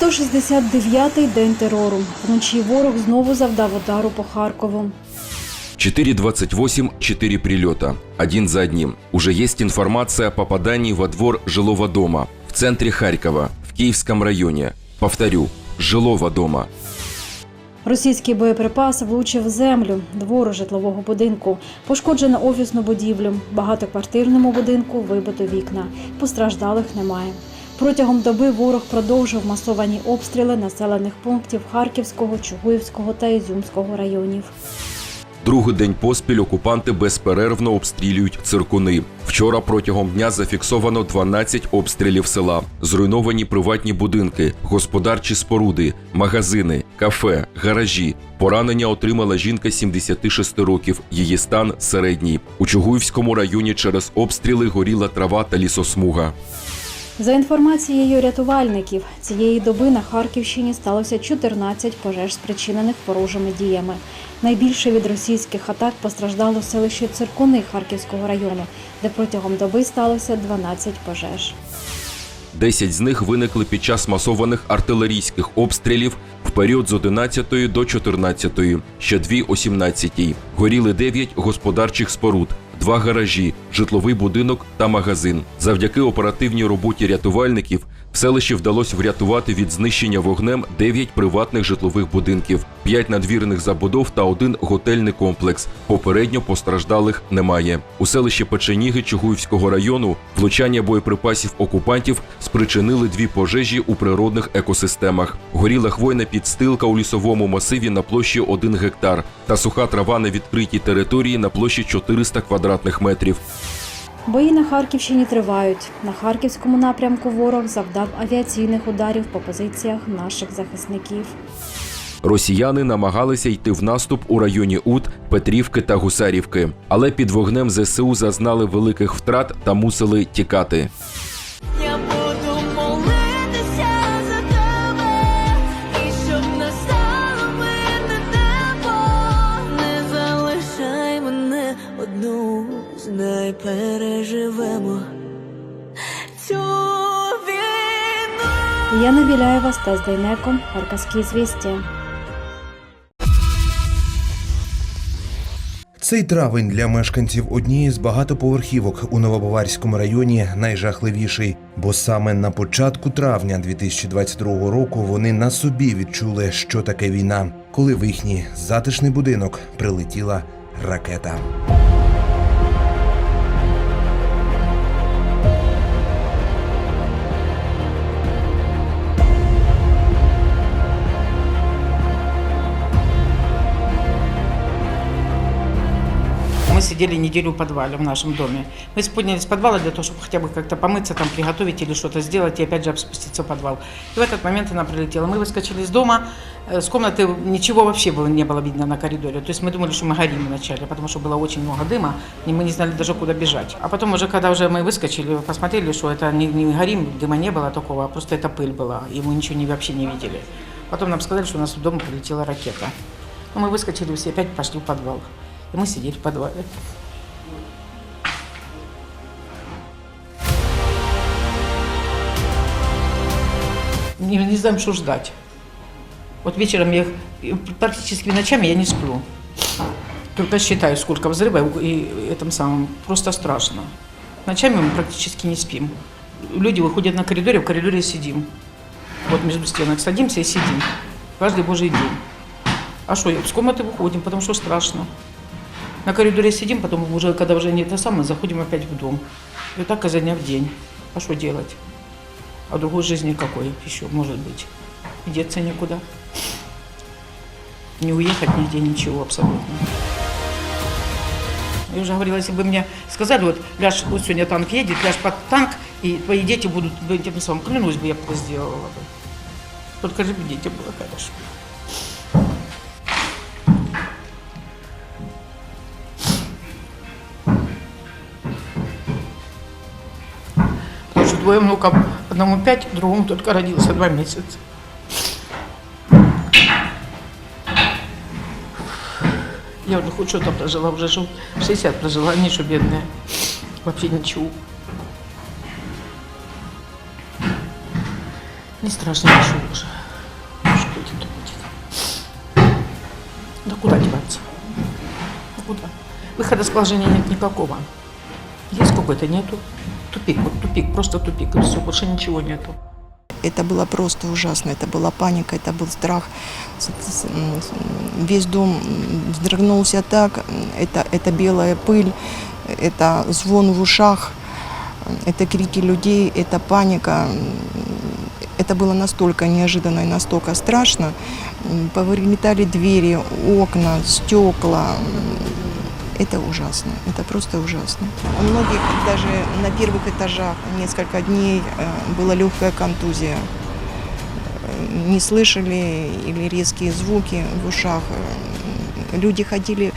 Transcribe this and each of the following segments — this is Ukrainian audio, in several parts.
169-й день терору. Вночі ворог знову завдав удару по Харкову. 4.28, 4 прилета. Один за одним. Уже есть информация о попадании во двор жилого дома в центре Харькова, в Киевском районе. Повторю, жилого дома. Російський боєприпас влучив в землю двору житлового будинку. Пошкоджено офісну будівлю. Багатоквартирному будинку вибито вікна. Постраждалих немає. Протягом доби ворог продовжив масовані обстріли населених пунктів Харківського, Чугуївського та Ізюмського районів. Другий день поспіль окупанти безперервно обстрілюють циркуни. Вчора протягом дня зафіксовано 12 обстрілів села, зруйновані приватні будинки, господарчі споруди, магазини, кафе, гаражі. Поранення отримала жінка 76 років. Її стан середній. У Чугуївському районі через обстріли горіла трава та лісосмуга. За інформацією рятувальників, цієї доби на Харківщині сталося 14 пожеж, спричинених ворожими діями. Найбільше від російських атак постраждало селище Циркуни Харківського району, де протягом доби сталося 12 пожеж. 10 з них виникли під час масованих артилерійських обстрілів в період з 11 до 14, ще дві о 17. Горіли 9 господарчих споруд, два гаражі, житловий будинок та магазин. Завдяки оперативній роботі рятувальників в селищі вдалося врятувати від знищення вогнем 9 приватних житлових будинків, 5 надвірних забудов та один готельний комплекс. Попередньо постраждалих немає. У селищі Печеніги Чугуївського району влучання боєприпасів окупантів спричинили дві пожежі у природних екосистемах. Горіла хвойна підстилка у лісовому масиві на площі 1 гектар та суха трава на відкритій території на площі 400 квадратних метрів. Бої на Харківщині тривають. На харківському напрямку ворог завдав авіаційних ударів по позиціях наших захисників. Росіяни намагалися йти в наступ у районі Ут, Петрівки та Гусарівки, але під вогнем ЗСУ зазнали великих втрат та мусили тікати. Яна Біляєва, Стас Дейнеко, Харківські звісті. Цей травень для мешканців однієї з багатоповерхівок у Новобаварському районі найжахливіший, бо саме на початку травня 2022 року вони на собі відчули, що таке війна, коли в їхній затишний будинок прилетіла ракета. Мы сидели неделю в подвале в нашем доме. Мы поднялись в подвал для того, чтобы хотя бы как-то помыться, там приготовить или что-то сделать, и опять же спуститься в подвал. И в этот момент она прилетела. Мы выскочили из дома, э, с комнаты ничего вообще было, не было видно на коридоре. То есть мы думали, что мы горим вначале, потому что было очень много дыма, и мы не знали даже, куда бежать. А потом уже, когда уже мы выскочили, посмотрели, что это не, не горим, дыма не было такого, а просто это пыль была, и мы ничего не, вообще не видели. Потом нам сказали, что у нас в дом прилетела ракета. Ну, мы выскочили все, опять пошли в подвал. И мы сидели в подвале. Не, не знаем, что ждать. Вот вечером я практически ночами я не сплю. Только считаю, сколько взрывов, и этом самом просто страшно. Ночами мы практически не спим. Люди выходят на коридоре, в коридоре сидим. Вот между стенок садимся и сидим. Каждый божий день. А что, с комнаты выходим, потому что страшно. На коридоре сидим, потом уже, когда уже не это самое, заходим опять в дом. И так изо дня в день. А что делать? А другой жизни какой еще может быть? И деться некуда. Не уехать нигде, ничего абсолютно. Я уже говорила, если бы мне сказали, вот, ляж, вот сегодня танк едет, ляж под танк, и твои дети будут тем самым, клянусь бы, я бы сделала бы. Только же дети было хорошо. Двое внуков, одному пять, другому только родился два месяца. Я уже хоть что-то прожила, уже жил 60 прожила, они что бедные. Вообще ничего. Не страшно ничего уже. Что будет, будет. Да куда деваться? Ну, куда? Выхода с положения нет никакого. Есть какой-то, нету. Тупик, вот тупик, просто тупик, и все, больше ничего нету. Это было просто ужасно, это была паника, это был страх. Весь дом вздрогнулся так, это, это белая пыль, это звон в ушах, это крики людей, это паника. Это было настолько неожиданно и настолько страшно. М, Повылетали двери, окна, стекла. Это ужасно, это просто ужасно. У многих даже на первых этажах несколько дней э, была легкая контузия. Э, Не слышали или резкие звуки в ушах. Э, Люди ходили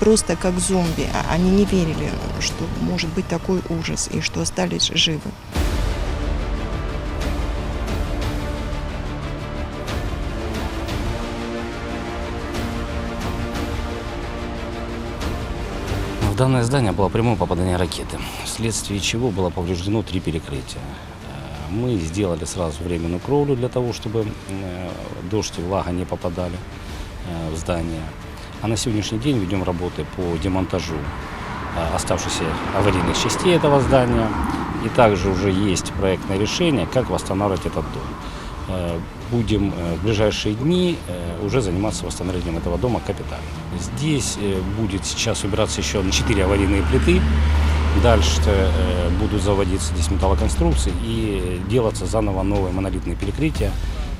просто как зомби. А Они не верили, что может быть такой ужас и что остались живы. Данное здание было прямое попадание ракеты, вследствие чего было повреждено три перекрытия. Э, Мы сделали сразу временную кровлю для того, чтобы э, дождь и влага не попадали э, в здание. А на сегодняшний день ведем работы по демонтажу оставшихся аварийных частей этого здания. И также уже есть проектное решение, как восстанавливать этот дом. Э, Будем э, в ближайшие дни э, уже заниматься восстановлением этого дома капитально. Здесь э, будет сейчас убираться еще 4 аварийные плиты. Дальше э, будут заводиться здесь металлоконструкции и делаться заново новые монолитные перекрытия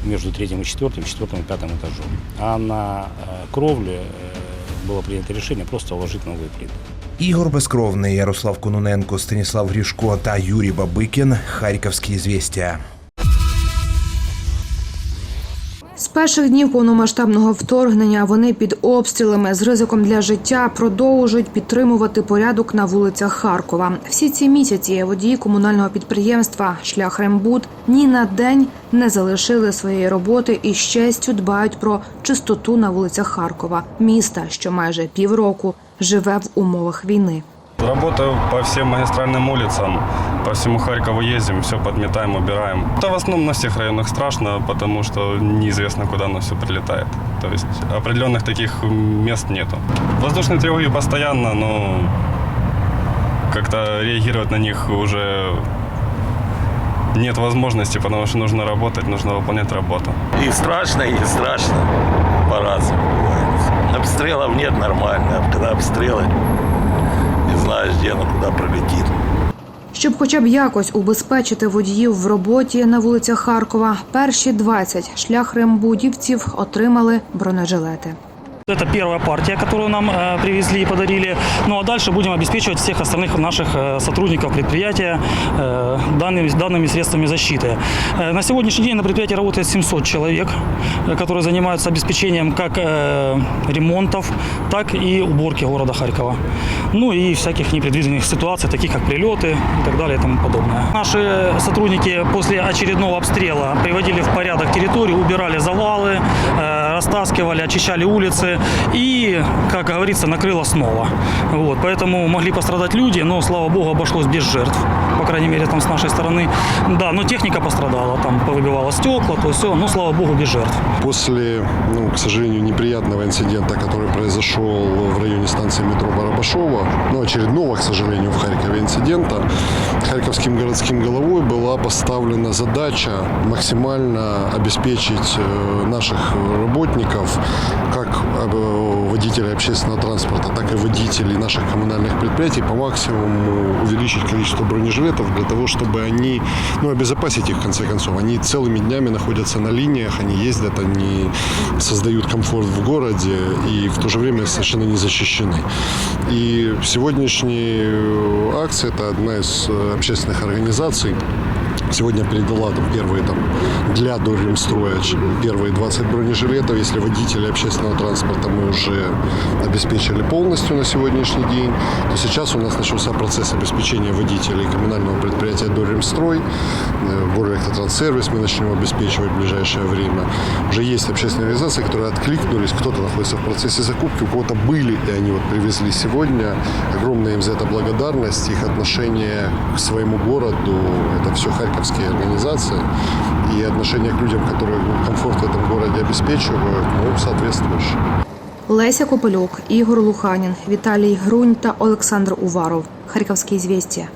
между третьим и четвертым, четвертым и пятым этажом. А на э, кровле э, было принято решение просто уложить новые плиты. Ігор Безкровний, Ярослав Кононенко, Станіслав Грішко та Юрій Бабикін. Харківські звістя. Перших днів повномасштабного вторгнення вони під обстрілами з ризиком для життя продовжують підтримувати порядок на вулицях Харкова. Всі ці місяці водії комунального підприємства Шлях Рембуд ні на день не залишили своєї роботи і з честю дбають про чистоту на вулицях Харкова, міста, що майже півроку живе в умовах війни. Работаю по всем магистральным улицам, по всему Харькову ездим, все подметаем, убираем. Это в основном на всех районах страшно, потому что неизвестно, куда оно все прилетает. То есть определенных таких мест нету. Воздушные тревоги постоянно, но как-то реагировать на них уже нет возможности, потому что нужно работать, нужно выполнять работу. И страшно, и не страшно. По-разному. Обстрелов нет нормально. А когда обстрелы, не знаешь, где оно, куда пролетит. Щоб хоча б якось убезпечити водіїв в роботі на вулицях Харкова, перші 20 шлях рембудівців отримали бронежилети. Это первая партия, которую нам э, привезли и подарили. Ну а дальше будем обеспечивать всех остальных наших э, сотрудников предприятия э, данными, данными средствами защиты. На сегодняшний день на предприятии работает 700 человек, которые занимаются обеспечением как ремонтов, так и уборки города Харькова. Ну и всяких непредвиденных ситуаций, таких как прилеты и так далее и тому подобное. Наши сотрудники после очередного обстрела приводили в порядок территорию, убирали завалы, растаскивали, очищали улицы и, как говорится, накрыло снова. Вот, поэтому могли пострадать люди, но, слава богу, обошлось без жертв. По крайней мере, там с нашей стороны. Да, но техника пострадала, там повыбивала стекла, то все, но, слава богу, без жертв. После, ну, к сожалению, неприятного инцидента, который произошел в районе станции метро Барабашова, ну, очередного, к сожалению, в Харькове инцидента, Харьковским городским головой была поставлена задача максимально обеспечить э, наших работников, как водителей общественного транспорта, так и водителей наших коммунальных предприятий по максимуму увеличить количество бронежилетов для того, чтобы они, ну, обезопасить их в конце концов. Они целыми днями находятся на линиях, они ездят, они создают комфорт в городе и в то же время совершенно не защищены. И сегодняшняя акция – это одна из э, общественных организаций, Сегодня передала там первые там для Дорремстроя первые 20 бронежилетов. Если водители общественного транспорта мы уже обеспечили полностью на сегодняшний день, то сейчас у нас начался процесс обеспечения водителей коммунального предприятия Дорремстрой. Э, Борэлектротранссервис мы начнем обеспечивать в ближайшее время. Уже есть общественные организации, которые откликнулись, кто-то находится в процессе закупки, у кого-то были, и они вот привезли сегодня. Огромная им за это благодарность, их отношение к своему городу, это все Харьков харьковские организации. И отношение к людям, которые комфорт в этом городе обеспечивают, ну, соответствующее. Леся Копилюк, Ігор Луханін, Віталій Грунь та Олександр Уваров. Харківські звістя.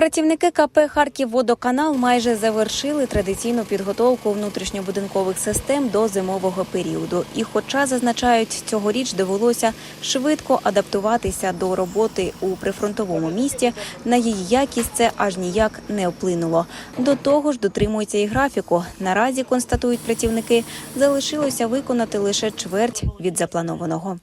Працівники КП «Харківводоканал» майже завершили традиційну підготовку внутрішньобудинкових систем до зимового періоду. І, хоча зазначають, цьогоріч довелося швидко адаптуватися до роботи у прифронтовому місті, на її якість це аж ніяк не вплинуло. До того ж, дотримуються і графіку. Наразі констатують працівники, залишилося виконати лише чверть від запланованого.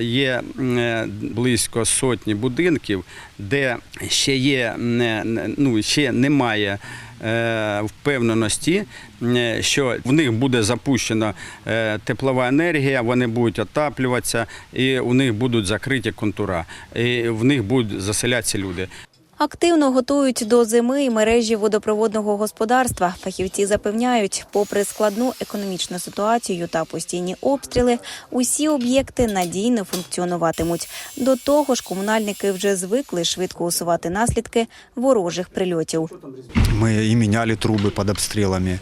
Є е, близько сотні будинків, де ще є не- ну, ще немає е, впевненості, е, що в них буде запущена е, теплова енергія, вони будуть отаплюватися, і у них будуть закриті контура, і в них будуть заселятися люди. Активно готують до зими і мережі водопроводного господарства. Фахівці запевняють, попри складну економічну ситуацію та постійні обстріли, усі об'єкти надійно функціонуватимуть. До того ж, комунальники вже звикли швидко усувати наслідки ворожих прильотів. Мы и меняли трубы под обстрелами.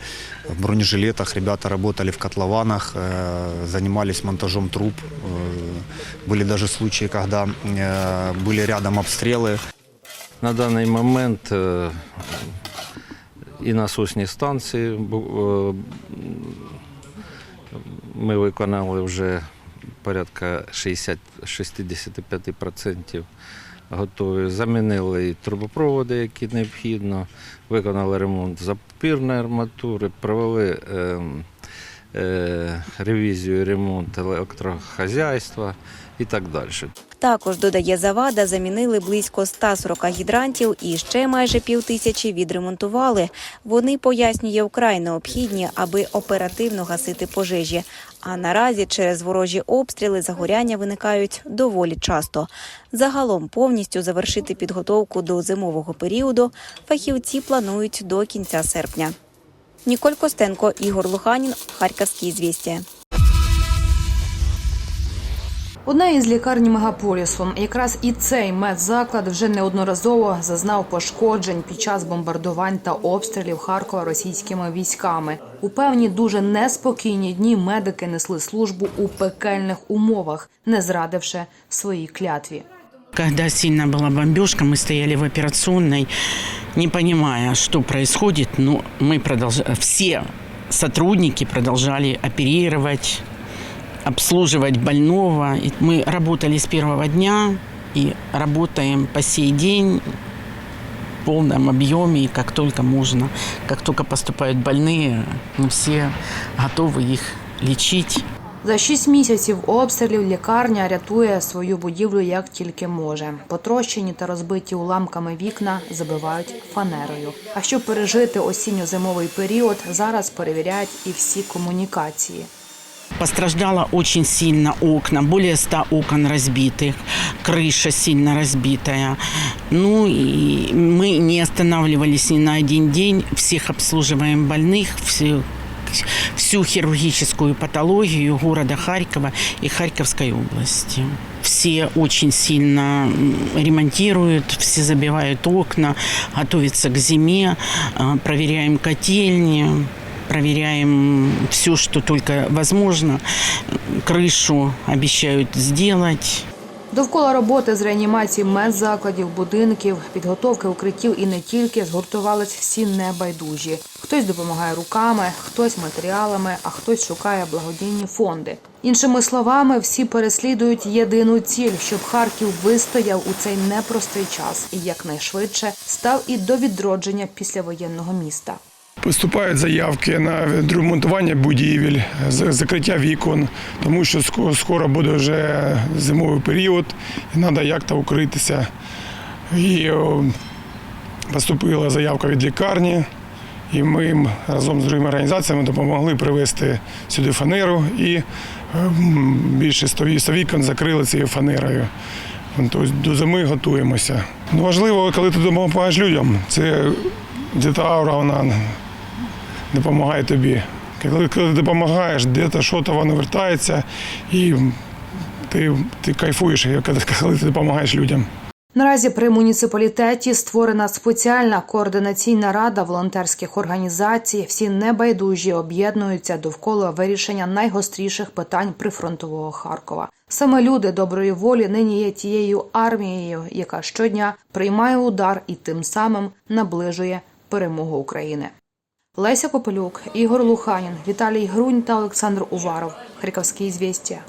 В бронежилетах ребята работали в котлованах, э, занимались монтажом труб. Э, Были даже случаи, когда э, были рядом обстрелы. На даний момент е, і насосні станції е, ми виконали вже порядка 60-65% готові. Замінили і трубопроводи, які необхідно, виконали ремонт запірної арматури, провели е, е, ревізію ремонт електрохазяйства і так далі. Також додає завада, замінили близько 140 гідрантів і ще майже півтисячі відремонтували. Вони пояснює вкрай необхідні, аби оперативно гасити пожежі. А наразі через ворожі обстріли загоряння виникають доволі часто. Загалом повністю завершити підготовку до зимового періоду фахівці планують до кінця серпня. Ніколь Костенко, Ігор Луханін, Харківські звістя. Одна із лікарні мегаполісу. Якраз і цей медзаклад вже неодноразово зазнав пошкоджень під час бомбардувань та обстрілів Харкова російськими військами. У певні дуже неспокійні дні медики несли службу у пекельних умовах, не зрадивши своїй клятві. Когда сильно была бомбежка, мы стояли в операционной, не понимая, что происходит, но мы продолжали, все сотрудники продолжали оперировать, обслуживать больного. И мы работали с первого дня и работаем по сей день в полном объеме, и как только можно. Как только поступают больные, мы все готовы их лечить. За шість місяців обстрілів лікарня рятує свою будівлю як тільки може. Потрощені та розбиті уламками вікна забивають фанерою. А щоб пережити осінньо-зимовий період, зараз перевіряють і всі комунікації. Постраждало очень сильно окна, более 100 окон разбитых, крыша сильно разбитая. Ну и мы не останавливались ни на один день, всех обслуживаем больных, всю, всю хирургическую патологию города Харькова и Харьковской области. Все очень сильно ремонтируют, все забивают окна, готовятся к зиме, а, проверяем котельни, проверяем все, что только возможно. Крышу обещают сделать. Довкола роботи з реанімації медзакладів, будинків, підготовки укриттів і не тільки згуртувались всі небайдужі. Хтось допомагає руками, хтось матеріалами, а хтось шукає благодійні фонди. Іншими словами, всі переслідують єдину ціль, щоб Харків вистояв у цей непростий час і якнайшвидше став і до відродження післявоєнного міста. Поступають заявки на відремонтування будівель, закриття вікон, тому що скоро буде вже зимовий період, і треба як-то укритися. І поступила заявка від лікарні, і ми їм разом з другими організаціями допомогли привезти сюди фанеру і ем, більше 100 100 вікон закрили цією фанерою. Тобто до зими готуємося. Ну, важливо, коли ти допомагаєш людям, це діта аура, вона допомагає тобі. Коли, коли допомагаєш, де-то що-то воно вертається, і ти, ти кайфуєш, коли ти допомагаєш людям. Наразі при муніципалітеті створена спеціальна координаційна рада волонтерських організацій. Всі небайдужі об'єднуються довкола вирішення найгостріших питань прифронтового Харкова. Саме люди доброї волі нині є тією армією, яка щодня приймає удар і тим самим наближує перемогу України. Леся Копелюк, Ігор Луханін, Віталій Грунь та Олександр Уваров. Харківські звістя.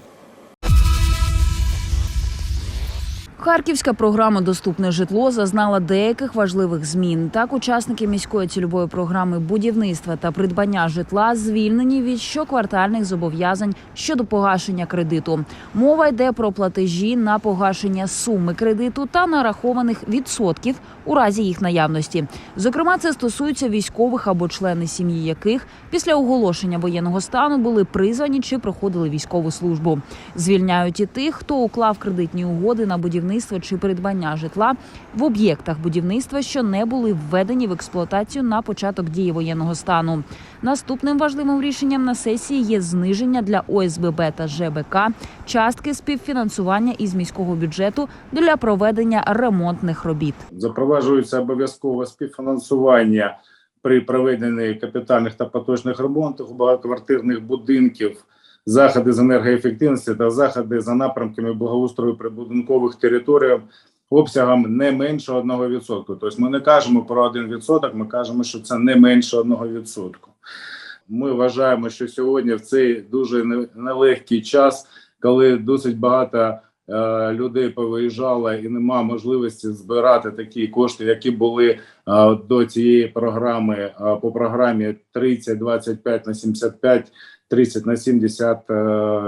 Харківська програма Доступне житло зазнала деяких важливих змін. Так, учасники міської цільової програми будівництва та придбання житла звільнені від щоквартальних зобов'язань щодо погашення кредиту. Мова йде про платежі на погашення суми кредиту та нарахованих відсотків у разі їх наявності. Зокрема, це стосується військових або члени сім'ї яких після оголошення воєнного стану були призвані чи проходили військову службу. Звільняють і тих, хто уклав кредитні угоди на будівництво чи придбання житла в об'єктах будівництва, що не були введені в експлуатацію на початок дії воєнного стану. Наступним важливим рішенням на сесії є зниження для ОСББ та ЖБК частки співфінансування із міського бюджету для проведення ремонтних робіт. Запроваджується обов'язкове співфінансування при проведенні капітальних та поточних ремонтів багатоквартирних будинків, заходи з енергоефективності та заходи за напрямками благоустрою прибудинкових територій обсягом не менше 1%. Тобто ми не кажемо про 1%, ми кажемо, що це не менше 1%. Ми вважаємо, що сьогодні в цей дуже нелегкий час, коли досить багато е, людей повиїжджало і нема можливості збирати такі кошти, які були е, до цієї програми е, по програмі 30, 25 на 75, 30 на 70 е,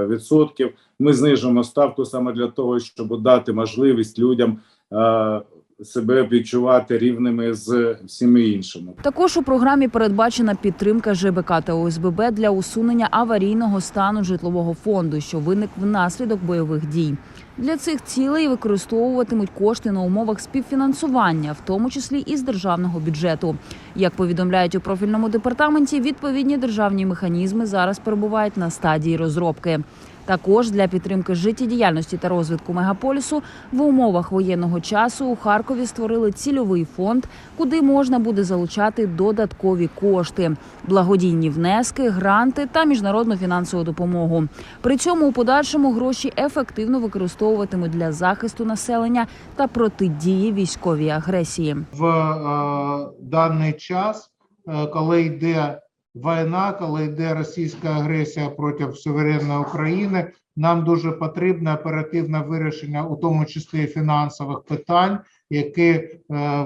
відсотків. Ми знижимо ставку саме для того, щоб дати можливість людям е, себе відчувати рівними з всіми іншими. Також у програмі передбачена підтримка ЖБК та ОСББ для усунення аварійного стану житлового фонду, що виник внаслідок бойових дій. Для цих цілей використовуватимуть кошти на умовах співфінансування, в тому числі із державного бюджету. Як повідомляють у профільному департаменті, відповідні державні механізми зараз перебувають на стадії розробки. Також для підтримки життєдіяльності та розвитку мегаполісу в умовах воєнного часу у Харкові створили цільовий фонд, куди можна буде залучати додаткові кошти, благодійні внески, гранти та міжнародну фінансову допомогу. При цьому у подальшому гроші ефективно використовуватимуть для захисту населення та протидії військовій агресії. в е, даний час, е, коли йде війна, коли йде російська агресія проти суверенної України, нам дуже потрібне оперативне вирішення, у тому числі фінансових питань, які е,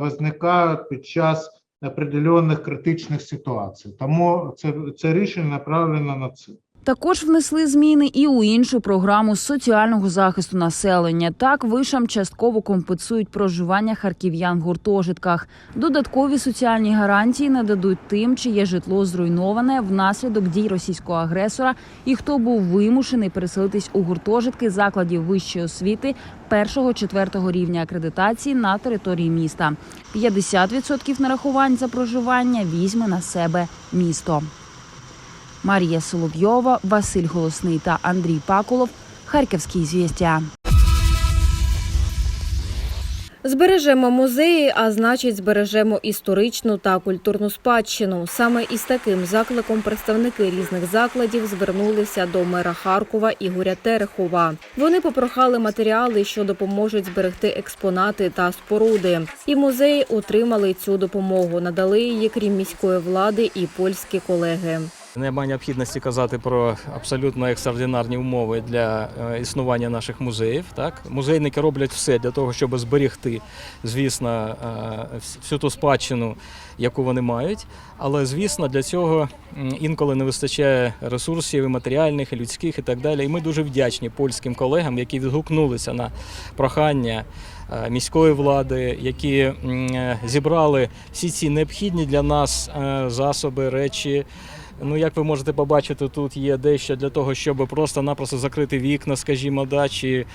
виникають під час определених критичних ситуацій. Тому це, це рішення направлено на це. Також внесли зміни і у іншу програму соціального захисту населення. Так вишам частково компенсують проживання харків'ян в гуртожитках. Додаткові соціальні гарантії нададуть тим, чиє житло зруйноване внаслідок дій російського агресора, і хто був вимушений переселитись у гуртожитки закладів вищої освіти першого-четвертого рівня акредитації на території міста. 50% нарахувань за проживання візьме на себе місто. Марія Соловйова, Василь Голосний та Андрій Пакулов. Харківські звістя. Збережемо музеї, а значить, збережемо історичну та культурну спадщину. Саме із таким закликом представники різних закладів звернулися до мера Харкова Ігоря Терехова. Вони попрохали матеріали, що допоможуть зберегти експонати та споруди. І музеї отримали цю допомогу. Надали її крім міської влади і польські колеги. Немає необхідності казати про абсолютно екстраординарні умови для е, існування наших музеїв. Так? Музейники роблять все для того, щоб зберегти, звісно, е, всю ту спадщину, яку вони мають. Але, звісно, для цього інколи не вистачає ресурсів і матеріальних, і людських і так далі. І ми дуже вдячні польським колегам, які відгукнулися на прохання е, міської влади, які зібрали всі ці необхідні для нас засоби, речі. Ну, як ви можете побачити, тут є дещо для того, щоб просто-напросто закрити вікна, скажімо, да, чи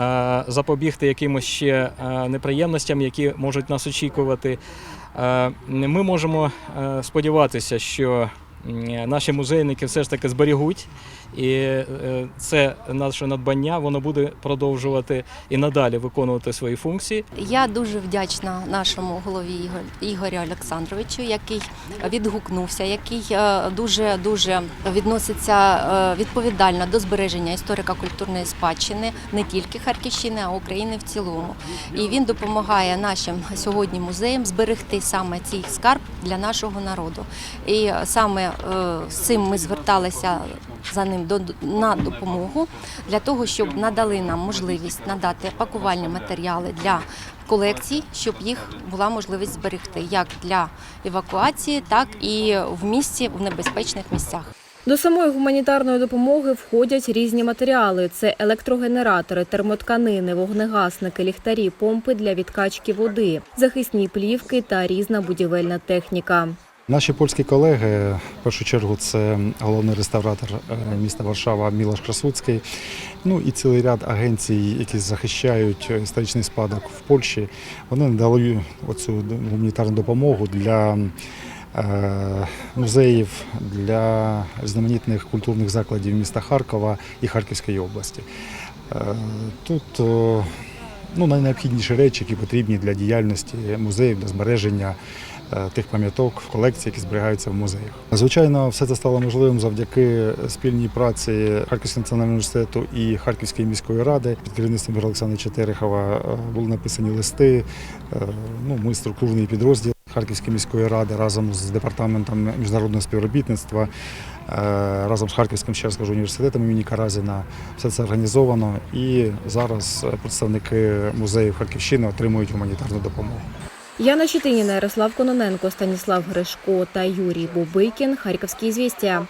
е, запобігти якимось ще е, неприємностям, які можуть нас очікувати. Е, ми можемо е, сподіватися, що наші музейники все ж таки зберігуть І е, це наше надбання, воно буде продовжувати і надалі виконувати свої функції. Я дуже вдячна нашому голові Ігор- Ігорю Олександровичу, який відгукнувся, який е, дуже дуже відноситься е, відповідально до збереження історико-культурної спадщини не тільки Харківщини, а України в цілому. І він допомагає нашим сьогодні музеям зберегти саме цей скарб для нашого народу. І саме з цим ми зверталися за ним до на допомогу для того, щоб надали нам можливість надати пакувальні матеріали для колекцій, щоб їх була можливість зберегти як для евакуації, так і в місті в небезпечних місцях. До самої гуманітарної допомоги входять різні матеріали: це електрогенератори, термотканини, вогнегасники, ліхтарі, помпи для відкачки води, захисні плівки та різна будівельна техніка. Наші польські колеги, в першу чергу, це головний реставратор е, міста Варшава Мілош Красуцький, ну і цілий ряд агенцій, які захищають історичний спадок в Польщі. Вони надали оцю гуманітарну допомогу для е, музеїв, для різноманітних культурних закладів міста Харкова і Харківської області. Е, Тут ну, найнеобхідніші речі, які потрібні для діяльності музеїв, для збереження тих пам'яток в колекції, які зберігаються в музеях. Звичайно, все це стало можливим завдяки спільній праці Харківського національного університету і Харківської міської ради. Під керівництвом Ігоря Олександровича Терехова е, були написані листи. Е, Ну, ми структурний підрозділ Харківської міської ради разом з департаментом міжнародного співробітництва. е, Разом з Харківським ще раз університетом імені Каразіна все це організовано, і зараз е, представники музеїв Харківщини отримують гуманітарну допомогу. Яна Щетиніна, Ярослав Кононенко, Станіслав Гришко та Юрій Бубикін. Харківські звістя.